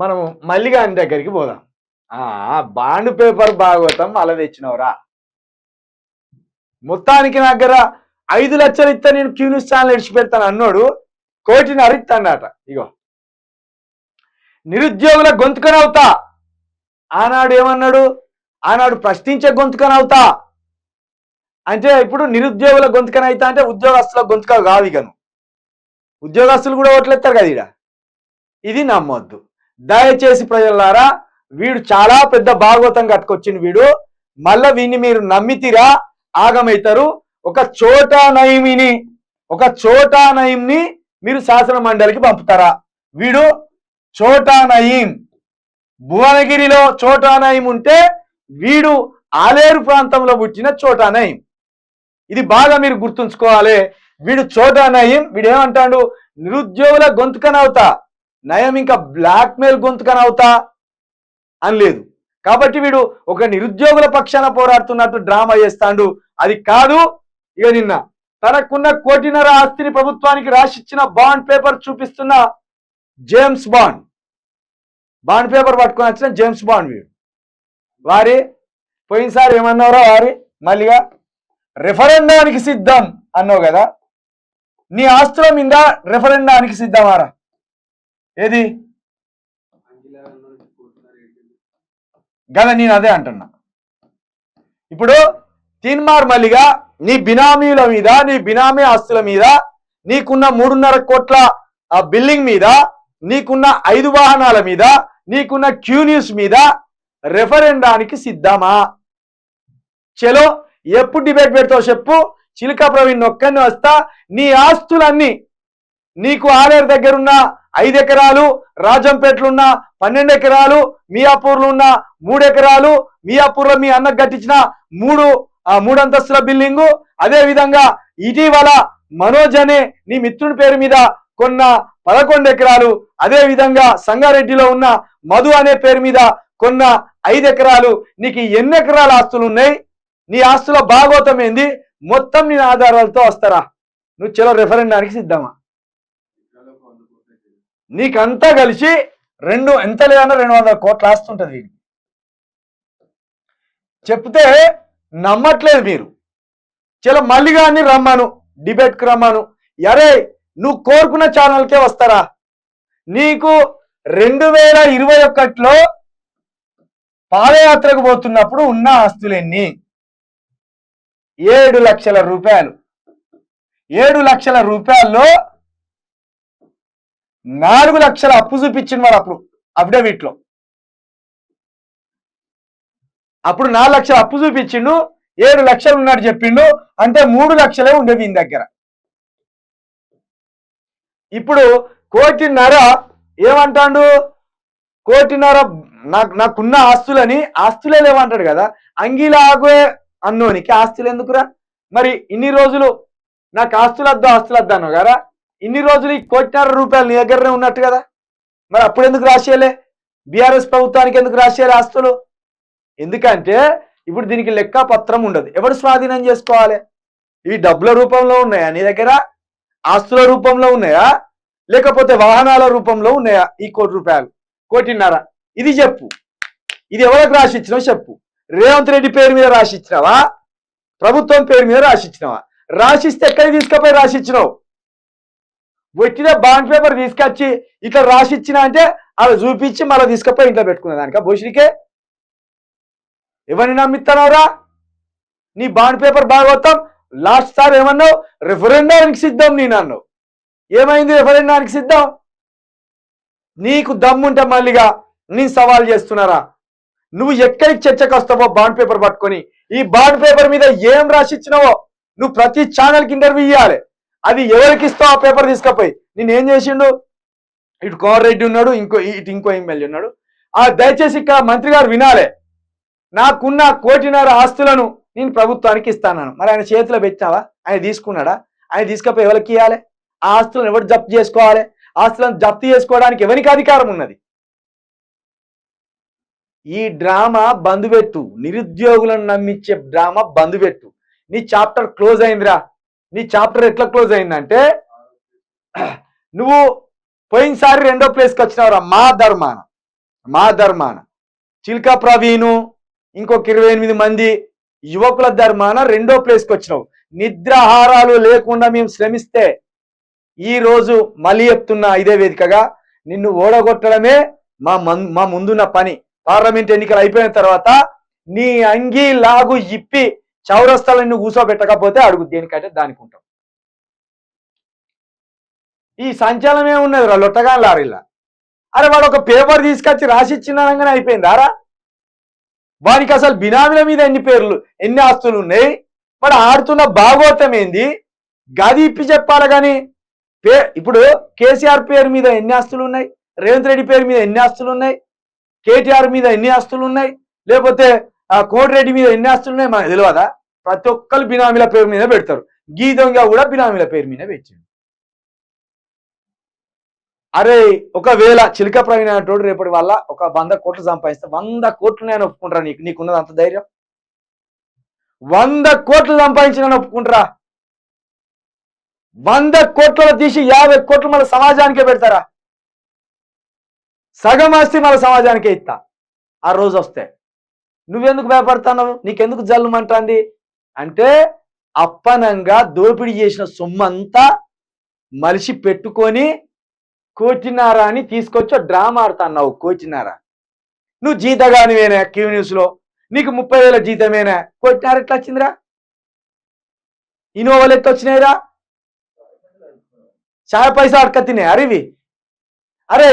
మనము మళ్ళీ ఆయన దగ్గరికి పోదాం. ఆ బాండ్ పేపర్ భాగవతం అలా తెచ్చినవరా? మొత్తానికి నా దగ్గర ఐదు లక్షలు ఇస్తే నేను క్యూ న్యూస్ ఛానల్ ఇడిచిపెడతాను అన్నాడు కోటిని అరిస్తాడట ఇగో. నిరుద్యోగుల గొంతుకనవుతా. ఆనాడు ఏమన్నాడు? ఆనాడు ప్రశ్నించే గొంతుకనవుతా. అంటే ఇప్పుడు నిరుద్యోగుల గొంతుకనైతా అంటే ఉద్యోగస్తుల గొంతుక కాదు ఇకను ఉద్యోగస్తులు కూడా ఓట్లెత్తారు కదా ఇడ ఇది నమ్మొద్దు. దయచేసి ప్రజలారా వీడు చాలా పెద్ద భాగవతం కట్టుకొచ్చింది వీడు. మళ్ళా వీడిని మీరు నమ్మితిరా ఆగమైతారు. ఒక చోటా నయమిని ఒక చోటా నయంని మీరు శాసన మండలికి పంపుతారా? వీడు చోటా నయీం. భువనగిరిలో చోటా నయం ఉంటే వీడు ఆలేరు ప్రాంతంలో పుట్టిన చోటా నయం. ఇది బాగా మీరు గుర్తుంచుకోవాలి. వీడు చోటా నయం వీడు ఏమంటాడు నిరుద్యోగుల గొంతుకనవుతా నయం ఇంకా బ్లాక్ మెయిల్ గొంతుకనవుతా అని లేదు. కాబట్టి వీడు ఒక నిరుద్యోగుల పక్షాన పోరాడుతున్నట్టు డ్రామా చేస్తాడు. అది కాదు ఇక నిన్న తనకున్న కోటిన్నర ఆస్తిని ప్రభుత్వానికి రాసిచ్చిన బాండ్ పేపర్ చూపిస్తున్న జేమ్స్ బాండ్. బాండ్ పేపర్ పట్టుకొని వచ్చిన జేమ్స్ బాండ్ వీడు. వారి పోయినసారి ఏమన్నారో వారి? మళ్ళీగా రెఫరెండానికి సిద్ధం అన్నావు కదా? నీ ఆస్తుల మీద రెఫరెండానికి సిద్ధమారా ఏది? గల నేను అదే అంటున్నా. ఇప్పుడు తీన్మార్ మల్లిగా నీ బినామీల మీద నీ బినామీ ఆస్తుల మీద నీకున్న మూడున్నర కోట్ల ఆ బిల్డింగ్ మీద నీకున్న ఐదు వాహనాల మీద నీకున్న క్యూ న్యూస్ మీద రెఫరెండానికి సిద్ధమా? చలో ఎప్పుడు డిబేట్ పెడతావు చెప్పు. చిలుక ప్రవీణ్ ఒక్కరిని వస్తా. నీ ఆస్తులన్నీ నీకు ఆలేరు దగ్గరున్న ఐదు ఎకరాలు రాజంపేటలున్న పన్నెండు ఎకరాలు మియాపూర్లు ఉన్న మూడు ఎకరాలు మియాపూర్లో మీ అన్నకు కట్టించిన మూడు మూడు అంతస్తుల బిల్డింగు. అదే విధంగా ఇటీవల మనోజ్ అనే నీ మిత్రుని పేరు మీద కొన్న పదకొండు ఎకరాలు అదే విధంగా సంగారెడ్డిలో ఉన్న మధు అనే పేరు మీద కొన్న ఐదు ఎకరాలు. నీకు ఎన్ని ఎకరాల ఆస్తులు ఉన్నాయి? నీ ఆస్తుల భాగోతం ఏంది? మొత్తం నీ ఆధారాలతో వస్తారా? నువ్వు చెలో రెఫరెండానికి సిద్ధమా? నీకంతా కలిసి రెండు ఎంత లేదన్నా రెండు వందల కోట్లు ఆస్తుంటది వీడికి. చెప్తే నమ్మట్లేదు మీరు. చాలా మళ్ళీగా కానీ రమ్మాను డిబేట్కి రమ్మాను. అరే నువ్వు కోరుకున్న ఛానల్కే వస్తారా? నీకు రెండు వేల ఇరవై ఒకటిలో పాదయాత్రకు పోతున్నప్పుడు ఉన్న ఆస్తులన్నీ? ఏడు లక్షల రూపాయలు. ఏడు లక్షల రూపాయల్లో నాలుగు లక్షల అప్పు చూపించింది వారు అప్పుడు అఫిడవిట్లో అప్పుడు నాలుగు లక్షల అప్పు చూపించిండు ఏడు లక్షలు ఉన్నాడు చెప్పిండు అంటే మూడు లక్షలే ఉండేవి ఈయన దగ్గర. ఇప్పుడు కోటిన్నర ఏమంటాడు? కోటిన్నర నాకు నాకున్న ఆస్తులని ఆస్తులే లేవంటాడు కదా అంగిలాగే అన్నోనికి ఆస్తులు ఎందుకురా? మరి ఇన్ని రోజులు నాకు ఆస్తులు ఆస్తులద్దు ఆస్తులు అన్నావు కదా ఇన్ని రోజులు ఈ కోటిన్నర రూపాయలు నీ దగ్గరనే ఉన్నట్టు కదా? మరి అప్పుడు ఎందుకు రాసేయలే? బీఆర్ఎస్ ప్రభుత్వానికి ఎందుకు రాసేయాలి ఆస్తులు? ఎందుకంటే ఇప్పుడు దీనికి లెక్క పత్రం ఉండదు. ఎవడు స్వాధీనం చేసుకోవాలి? ఈ డబ్బుల రూపంలో ఉన్నాయా నీ దగ్గర? ఆస్తుల రూపంలో ఉన్నాయా? లేకపోతే వాహనాల రూపంలో ఉన్నాయా ఈ కోటి రూపాయలు? కోటిన్నర. ఇది చెప్పు. ఇది ఎవరికి రాసిచ్చినావు చెప్పు. రేవంత్ రెడ్డి పేరు మీద రాసిచ్చినావా? ప్రభుత్వం పేరు మీద రాసిచ్చినావా? రాసిస్తే ఎక్కడికి తీసుకపోయి రాసిచ్చినావు? వచ్చిన బాండ్ పేపర్ తీసుకొచ్చి ఇట్లా రాసిచ్చిన అంటే అలా చూపించి మళ్ళీ తీసుకపోయి ఇంట్లో పెట్టుకునే దానిక? భూషణికే? ఎవరిని నమ్మిస్తున్నావురా నీ బాండ్ పేపర్ భాగవతం లాస్ట్ సార్ ఏమన్నావు? రెఫరెండానికి సిద్ధం నేను అన్నావు ఏమైంది రెఫరెండానికి సిద్ధం? నీకు దమ్ముంటే మళ్ళీగా నేను సవాల్ చేస్తున్నారా? నువ్వు ఎక్కడికి చర్చకు వస్తావో బాండ్ పేపర్ పట్టుకొని? ఈ బాండ్ పేపర్ మీద ఏం రాసిచ్చినావో? నువ్వు ప్రతి ఛానల్కి ఇంటర్వ్యూ ఇవ్వాలి అది ఎవరికి ఇస్తావు ఆ పేపర్ తీసుకపోయి? నేను ఏం చేసిండు? ఇటు కోమరెడ్డి ఉన్నాడు ఇంకో ఇటు ఇంకో ఎమ్మెల్యే ఉన్నాడు. ఆ దయచేసి ఇక్కడ మంత్రి గారు వినాలే. నాకున్న కోటిన్నర ఆస్తులను నేను ప్రభుత్వానికి ఇస్తాను మరి ఆయన చేతిలో పెట్టినావా? ఆయన తీసుకున్నాడా? ఆయన తీసుకపోయి ఎవరికి ఇవ్వాలి ఆ ఆస్తులను ఎవరు జప్తు చేసుకోవాలి? ఆస్తులను జప్తు చేసుకోవడానికి ఎవరికి అధికారం ఉన్నది? ఈ డ్రామా బంధుపెట్టు నిరుద్యోగులను నమ్మించే డ్రామా బంధుపెట్టు నీ చాప్టర్ క్లోజ్ అయిందిరా. నీ చాప్టర్ ఎట్లా క్లోజ్ అయిందంటే నువ్వు పోయినసారి రెండో ప్లేస్కి వచ్చినావురా? మా ధర్మాన మా ధర్మాన చిల్కా ప్రవీణు ఇంకొక ఇరవై ఎనిమిది మంది యువకుల ధర్మాన రెండో ప్లేస్కి వచ్చినావు. నిద్రాహారాలు లేకుండా మేము శ్రమిస్తే ఈ రోజు మళ్ళీ చెప్తున్నా ఇదే వేదికగా నిన్ను ఓడగొట్టడమే మా మా ముందున్న పని. పార్లమెంట్ ఎన్నికలు అయిపోయిన తర్వాత నీ అంగీ లాగు ఇప్పి చౌరస్తాలను నువ్వు కూర్చోబెట్టకపోతే అడుగు దేనికంటే దానికి ఉంటాం. ఈ సంచలనం ఏమున్నది రా లొట్టగా లారీలా? అరే వాడు ఒక పేపర్ తీసుకొచ్చి రాసి ఇచ్చినాగానే అయిపోయింది రా? వానికి అసలు బినామీల మీద ఎన్ని పేర్లు ఎన్ని ఆస్తులు ఉన్నాయి? వాడు ఆడుతున్న భాగోతం ఏంది? గది ఇప్పి చెప్పాలి కానీ పే ఇప్పుడు కేసీఆర్ పేరు మీద ఎన్ని ఆస్తులు ఉన్నాయి? రేవంత్ రెడ్డి పేరు మీద ఎన్ని ఆస్తులు ఉన్నాయి? కేటీఆర్ మీద ఎన్ని ఆస్తులు ఉన్నాయి? లేకపోతే ఆ కోటిరెడ్డి మీద ఎన్ని ఆస్తులు ఉన్నాయో మనకు తెలియదా ప్రతి ఒక్కరు బినామీల పేరు మీద పెడతారు. గీతంగా కూడా బినామీల పేరు మీద పెట్టిండు. అరే ఒకవేళ చిలక ప్రవీణ్ అనేటోడు రేపటి వల్ల ఒక వంద కోట్లు సంపాదిస్తే వంద కోట్లు నేను ఒప్పుకుంటారా నీకు? నీకున్నది అంత ధైర్యం? వంద కోట్లు సంపాదించిన ఒప్పుకుంటారా? వంద కోట్లలో తీసి యాభై కోట్లు మన సమాజానికే పెడతారా? సగం ఆస్తి మన సమాజానికే ఇస్తా. ఆ రోజు వస్తే. నువ్వెందుకు భయపడతావు నీకెందుకు జల్లుమంటాంది? అంటే అప్పనంగా దోపిడీ చేసిన సొమ్మంతా మలిసి పెట్టుకొని కోచినారా అని తీసుకొచ్చి డ్రామా ఆడుతున్నావు కోచినారా? నువ్వు జీతగానివేనా క్యూ న్యూస్లో? నీకు ముప్పై వేల జీతమేనా? కోచినారా ఎట్లా వచ్చిందిరా? ఇన్నోవాలు ఎట్లా వచ్చినాయిరా? చాయ్ పైసా అడక తినే అరివి. అరే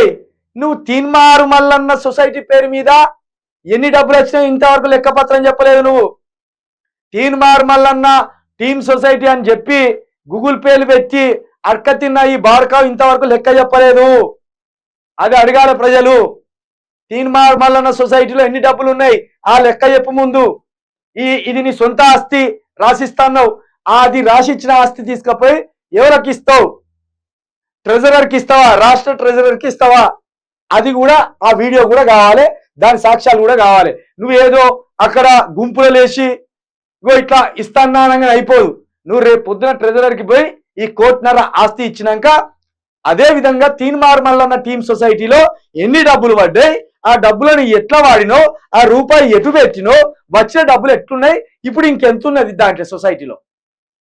నువ్వు తీన్మారు మల్లన్న సొసైటీ పేరు మీద ఎన్ని డబ్బులు వచ్చినాయి ఇంతవరకు లెక్కపత్రం చెప్పలేదు నువ్వు. తీన్మార్ మల్లన్న టీమ్ సొసైటీ అని చెప్పి గూగుల్ పేలు పెట్టి అడక తిన్న ఈ బాడకావు ఇంతవరకు లెక్క చెప్పలేదు. అది అడగాలి ప్రజలు. తీన్మార్ మల్లన్న సొసైటీలో ఎన్ని డబ్బులు ఉన్నాయి? ఆ లెక్క చెప్పు ముందు. ఈ ఇది నీ సొంత ఆస్తి రాసిస్తున్నావు. అది రాసిచ్చిన ఆస్తి తీసుకుపోయి ఎవరికి ఇస్తావు? ట్రెజరర్కి ఇస్తావా? రాష్ట్ర ట్రెజరర్కి ఇస్తావా? అది కూడా ఆ వీడియో కూడా కావాలి. దాని సాక్ష్యాలు కూడా కావాలి. నువ్వు ఏదో అక్కడ గుంపులో లేచి ఇగో ఇట్లా ఇస్తానగానే అయిపోదు. నువ్వు రేపు పొద్దున ట్రెజరర్కి పోయి ఈ కోట్నర ఆస్తి ఇచ్చినాక అదే విధంగా తీన్మార్ అన్న టీమ్ సొసైటీలో ఎన్ని డబ్బులు పడ్డాయి? ఆ డబ్బులను ఎట్లా వాడినో? ఆ రూపాయి ఎటు పెట్టినో? వచ్చిన డబ్బులు ఎట్లున్నాయి? ఇప్పుడు ఇంకెంత ఉన్నది దాంట్లో సొసైటీలో?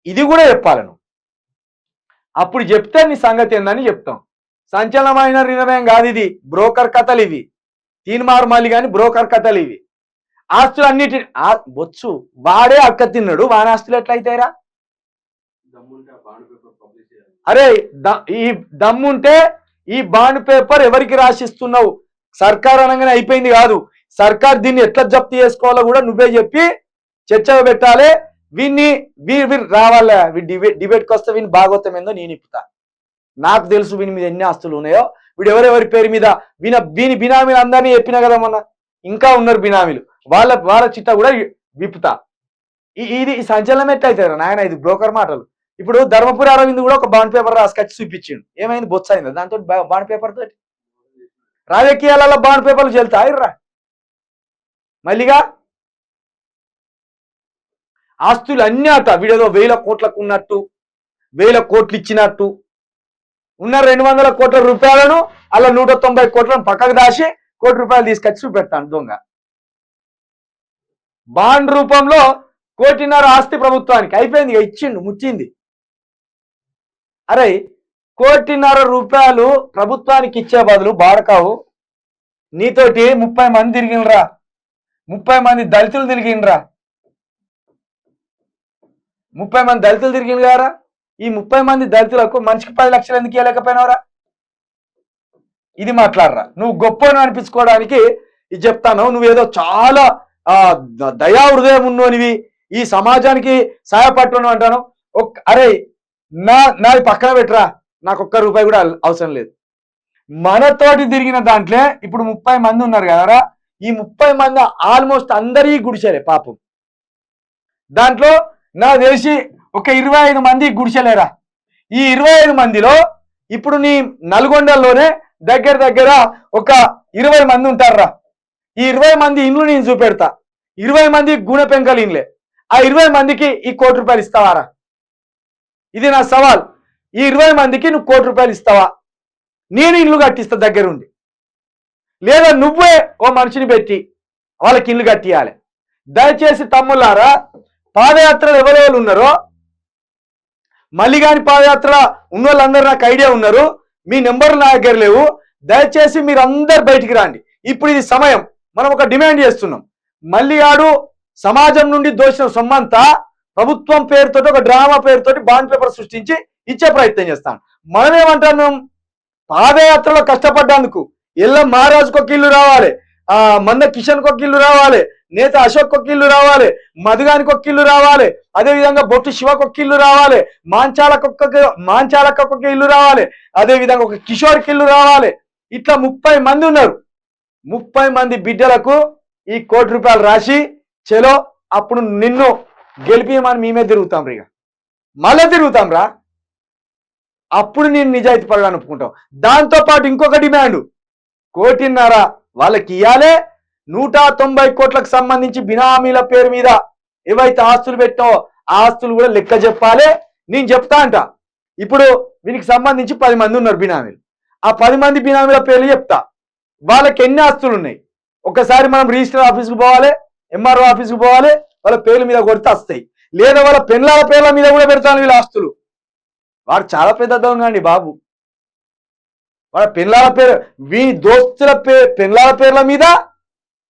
ఇది కూడా చెప్పాలను అప్పుడు చెప్తే నీ సంగతి ఏందని చెప్తాం. సంచలనమైన నిర్ణయం కాదు ఇది. బ్రోకర్ కథలు ఇవి. తీన్మార్ మళ్ళీ కానీ బ్రోకర్ కథలు ఇవి. ఆస్తులు అన్నిటి బొచ్చు. వాడే అక్క తిన్నాడు. వాని ఆస్తులు ఎట్లయితాయిరా అరే ఈ దమ్ముంటే ఈ బాండ్ పేపర్ ఎవరికి రాసిస్తున్నావు? సర్కార్ అనగానే అయిపోయింది కాదు. సర్కార్ దీన్ని ఎట్లా జప్తు చేసుకోవాలో కూడా నువ్వే చెప్పి చర్చ పెట్టాలి. వీన్ని వీరు వీరు రావాలా. డిబేట్కి వస్తే వీని భాగవతం ఏందో నేను ఇప్పుతా. నాకు తెలుసు వీని మీద ఎన్ని ఆస్తులు ఉన్నాయో. వీడు ఎవరెవరి పేరు మీద విన వీని బినామీలు అందరినీ చెప్పినా కదా మొన్న? ఇంకా ఉన్నారు బినామీలు. వాళ్ళ వాళ్ళ చిట్టా కూడా విప్పుతా. ఈ- ఇది ఈ సంచలనం ఎట్లయితారు నాయన ఇది బ్రోకర్ మాటలు. ఇప్పుడు ధర్మపురి అరవింద్ కూడా ఒక బాండ్ పేపర్ రాసుకొచ్చి చూపించిండు. ఏమైంది? బొత్స అయింది? దాంతో బాండ్ పేపర్ తోటి. రాజకీయాలలో బాండ్ పేపర్లు చెల్తా ఇర్రా. మళ్ళీగా ఆస్తులు అన్నీ అట వీడేదో వేల కోట్లకు ఉన్నట్టు వేల కోట్లు ఇచ్చినట్టు. ఉన్న రెండు వందల కోట్ల రూపాయలను అలా నూట తొంభై కోట్లను పక్కకు దాచి కోటి రూపాయలు తీసుకొచ్చి చూపెడతాను దొంగ. బాండ్ రూపంలో కోటిన్నర ఆస్తి ప్రభుత్వానికి అయిపోయింది ఇక ఇచ్చిండు ముచ్చింది. అరే కోటిన్నర రూపాయలు ప్రభుత్వానికి ఇచ్చే బదులు బాడకావు నీతోటి ముప్పై మంది తిరిగినరా ముప్పై మంది దళితులు తిరిగినరా ముప్పై మంది దళితులు తిరిగిన గారా ఈ ముప్పై మంది దళితులకు మనిషికి పది లక్షలు ఎందుకు ఇవ్వలేకపోయినావురా ఇది మాట్లాడరా. నువ్వు గొప్పను అనిపించుకోవడానికి ఇది చెప్తాను. నువ్వేదో చాలా ఆ దయా హృదయం ఉన్నోనివి. ఈ సమాజానికి సహాయపట్టును అంటాను. ఒక్- అరే నా నాది పక్కన పెట్టరా. నాకు ఒక్క రూపాయి కూడా అవసరం లేదు. మనతోటి తిరిగిన దాంట్లో ఇప్పుడు ముప్పై మంది ఉన్నారు కదరా. ఈ ముప్పై మంది ఆల్మోస్ట్ అందరి గుడిసెలే పాపం. దాంట్లో నా తెలిసి ఒక ఇరవై ఐదు మంది గుడిసెలేరా? ఈ ఇరవై ఐదు మందిలో ఇప్పుడు నీ నల్గొండలోనే దగ్గర దగ్గర ఒక ఇరవై మంది ఉంటారా ఈ ఇరవై మంది ఇండ్లు నేను చూపెడతా. ఇరవై మంది గుణ పెంకలు ఇండ్లే. ఆ ఇరవై మందికి ఈ కోటి రూపాయలు ఇస్తావారా? ఇది నా సవాల్. ఈ ఇరవై మందికి నువ్వు కోటి రూపాయలు ఇస్తావా? నేను ఇల్లు కట్టిస్తా దగ్గరుండి. లేదా నువ్వే ఓ మనిషిని పెట్టి వాళ్ళకి ఇల్లు కట్టియాలి. దయచేసి తమ్ముళ్ళారా పాదయాత్రలు ఎవరెవరు ఉన్నారో మళ్ళీ కాని పాదయాత్ర ఉన్న వాళ్ళందరూ నాకు ఐడియా ఉన్నారు. మీ నెంబర్లు నా దగ్గర లేవు. దయచేసి మీరు అందరు బయటికి రండి. ఇప్పుడు ఇది సమయం. మనం ఒక డిమాండ్ చేస్తున్నాం. మల్లిగాడు సమాజం నుండి దోషిన సొమ్మంతా ప్రభుత్వం పేరుతోటి ఒక డ్రామా పేరుతోటి బాండ్ పేపర్ సృష్టించి ఇచ్చే ప్రయత్నం చేస్తాం. మనం ఏమంటున్నాం పాదయాత్రలో కష్టపడ్డందుకు. ఎల్ల మహారాజుకు ఒక ఇల్లు రావాలి. ఆ మంద కిషన్కు ఒక ఇల్లు రావాలి. నేత అశోక్ ఒక రావాలి మధుగానికి ఒక రావాలి అదేవిధంగా బొట్టు శివకు ఒక రావాలి మాంచాలకు ఒక్క ఇల్లు రావాలి అదేవిధంగా ఒక కిషోర్ కిల్లు రావాలి. ఇట్లా ముప్పై మంది ఉన్నారు. ముప్పై మంది బిడ్డలకు ఈ కోటి రూపాయలు రాసి చెలో అప్పుడు నిన్ను గెలిపియమని మేమే తిరుగుతాం రా ఇక. మళ్ళీ తిరుగుతాం రా అప్పుడు నేను నిజాయితీ పరుగా ఒప్పుకుంటాం. దాంతో పాటు ఇంకొక డిమాండ్. కోటిన్నర వాళ్ళకి ఇవ్వాలి నూట తొంభై కోట్లకు సంబంధించి బినామీల పేరు మీద ఏవైతే ఆస్తులు పెట్టావో ఆ ఆస్తులు కూడా లెక్క చెప్పాలి. నేను చెప్తా అంట. ఇప్పుడు వీనికి సంబంధించి పది మంది ఉన్నారు బినామీలు. ఆ పది మంది బినామీల పేర్లు చెప్తా. వాళ్ళకి ఎన్ని ఆస్తులు ఉన్నాయి? ఒకసారి మనం రిజిస్టర్ ఆఫీస్కి పోవాలి ఎంఆర్ఓ ఆఫీస్కి పోవాలి వాళ్ళ పేర్ల మీద కొడితే వస్తాయి. లేదా వాళ్ళ పెన్లాల పేర్ల మీద కూడా పెడతాను వీళ్ళ ఆస్తులు. వాడు చాలా పెద్ద దొంగండి బాబు. వాళ్ళ పెన్లాల పేరు మీ దోస్తుల పే పెన్లాల పేర్ల మీద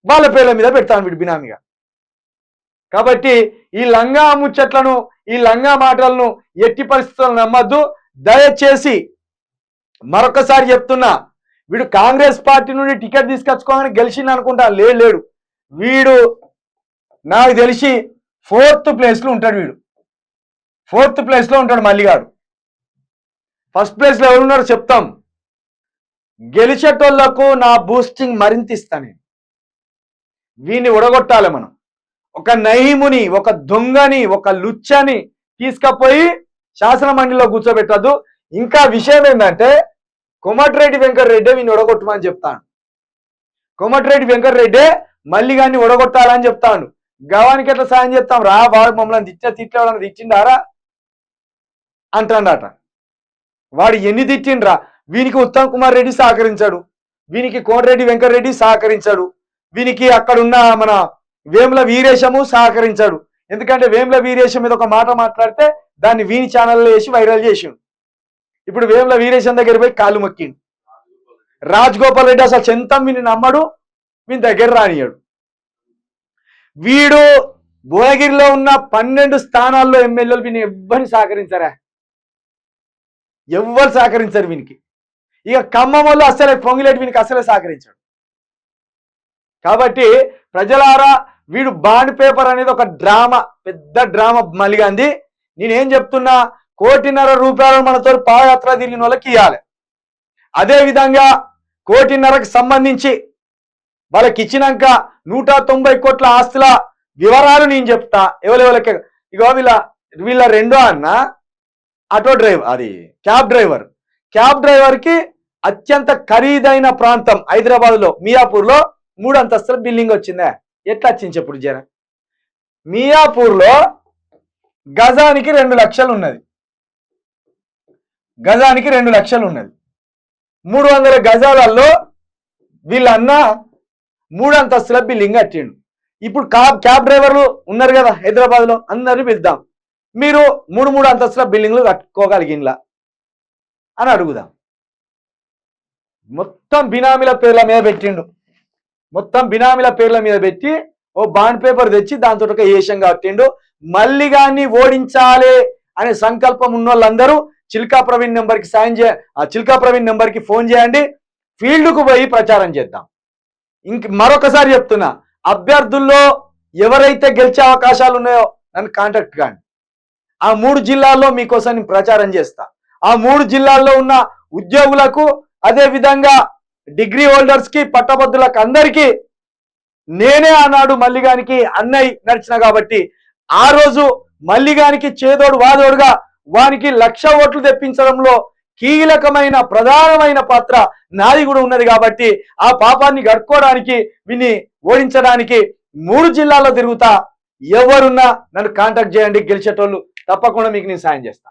వాళ్ళ పేర్ల మీద పెడతాను వీడు బినామీగా. కాబట్టి ఈ లంగా ముచ్చట్లను ఈ లంగా మాటలను ఎట్టి పరిస్థితులను నమ్మద్దు. దయచేసి మరొకసారి చెప్తున్నా వీడు కాంగ్రెస్ పార్టీ నుండి టికెట్ తీసుకొచ్చుకోమని గెలిచింది అనుకుంటా? లేడు లేడు. వీడు నాకు తెలిసి ఫోర్త్ ప్లేస్లో ఉంటాడు వీడు. ఫోర్త్ ప్లేస్లో ఉంటాడు మల్లిగాడు. ఫస్ట్ ప్లేస్లో ఎవరున్నారో చెప్తాం. గెలిచేటోళ్ళకు నా బూస్టింగ్ మరింత ఇస్తా నేను. వీడిని ఉడగొట్టాలి మనం. ఒక నహిముని ఒక దొంగని ఒక లుచ్చని తీసుకపోయి శాసన మండలిలో కూర్చోబెట్టద్దు. ఇంకా విషయం ఏంటంటే కోమటిరెడ్డి వెంకటరెడ్డి వీని ఉడగొట్టమని చెప్తాను కోమటిరెడ్డి వెంకటరెడ్డి మళ్ళీ కానీ ఉడగొట్టాలని చెప్తాను గవానికి ఎట్లా సాయం చేస్తాం? రా బాబు మమ్మల్ని తిట్టిన తిట్టేవాళ్ళని తిట్టిండారా? అంటాడట. వాడు ఎన్ని తిట్టిండ్రా? వీనికి ఉత్తమ్ కుమార్ రెడ్డి సహకరించాడు. వీనికి కోమటిరెడ్డి వెంకటరెడ్డి సహకరించాడు. వీనికి అక్కడున్న మన వేముల వీరేశము సహకరించాడు. ఎందుకంటే వేముల వీరేశం మీద ఒక మాట మాట్లాడితే దాన్ని వీని ఛానల్లో వేసి వైరల్ చేసిండు. ఇప్పుడు వేముల వీరేశం దగ్గర పోయి కాలు మొక్కిండు. రాజ్ గోపాల్ రెడ్డి అసలు చెంతం వీని నమ్మడు వీని దగ్గర రానియాడు వీడు భువనగిరిలో ఉన్న పన్నెండు స్థానాల్లో ఎమ్మెల్యేలు వీని ఎవ్వరిని సహకరించారా? ఎవ్వరు సహకరించారు వీనికి. ఇక ఖమ్మం వాళ్ళు అసలే పొంగిలేటి వీనికి అసలే సహకరించాడు. కాబట్టి ప్రజలారా వీడు బాండ్ పేపర్ అనేది ఒక డ్రామా పెద్ద డ్రామా మలిగాంది. నేనేం చెప్తున్నా కోటిన్నర రూపాయలు మనతో పాదయాత్ర తిరిగిన వాళ్ళకి ఇవ్వాలి అదే విధంగా కోటిన్నరకు సంబంధించి వాళ్ళకి ఇచ్చినాక నూట తొంభై కోట్ల ఆస్తుల వివరాలు నేను చెప్తా. ఎవరెవరికి ఇగో వీళ్ళ వీళ్ళ రెండో అన్న ఆటో డ్రైవర్ అది క్యాబ్ డ్రైవర్. క్యాబ్ డ్రైవర్కి అత్యంత ఖరీదైన ప్రాంతం హైదరాబాద్లో మియాపూర్లో. మూడు అంతస్తుల బిల్డింగ్ వచ్చిందా. ఎట్లా వచ్చింది ఇప్పుడు జనం మియాపూర్లో గజానికి రెండు లక్షలు ఉన్నది. గజానికి రెండు లక్షలు ఉన్నది. మూడు వందల గజాలలో వీళ్ళన్న మూడు అంతస్తుల బిల్డింగ్ కట్టిండు. ఇప్పుడు క్యాబ్ క్యాబ్ డ్రైవర్లు ఉన్నారు కదా హైదరాబాద్లో అందరిని పిలుద్దాం. మీరు మూడు మూడు అంతస్తుల బిల్డింగ్లు కట్టుకోగలిగినలా అని అడుగుదాం. మొత్తం బినామీల పేర్ల మీద పెట్టిండు. మొత్తం బినామీల పేర్ల మీద పెట్టి ఓ బాండ్ పేపర్ తెచ్చి దాంతో ఒక ఏషం కట్టిండు. మళ్ళీ గాని ఓడించాలి అనే సంకల్పం ఉన్న వాళ్ళందరూ చిల్కా ప్రవీణ్ నెంబర్కి సాయం చే ఆ చిల్కా ప్రవీణ్ నెంబర్కి ఫోన్ చేయండి. ఫీల్డ్కు పోయి ప్రచారం చేద్దాం. ఇంక మరొకసారి చెప్తున్నా అభ్యర్థుల్లో ఎవరైతే గెలిచే అవకాశాలు ఉన్నాయో నన్ను కాంటాక్ట్ కాండి. ఆ మూడు జిల్లాల్లో మీకోసం నేను ప్రచారం చేస్తా. ఆ మూడు జిల్లాల్లో ఉన్న ఉద్యోగులకు అదే విధంగా డిగ్రీ హోల్డర్స్కి పట్టభద్రులకు అందరికీ నేనే ఆనాడు మల్లిగానికి అన్నయ్య నడిచిన కాబట్టి ఆ రోజు మల్లిగానికి చేదోడు వాదోడుగా వానికి లక్ష ఓట్లు తెప్పించడంలో కీలకమైన ప్రధానమైన పాత్ర నాది కూడా ఉన్నది కాబట్టి ఆ పాపాన్ని గడుపుకోవడానికి విని ఓడించడానికి మూడు జిల్లాల్లో తిరుగుతా ఎవరున్నా నన్ను కాంటాక్ట్ చేయండి గెలిచేటోళ్ళు తప్పకుండా మీకు నేను సాయం చేస్తా.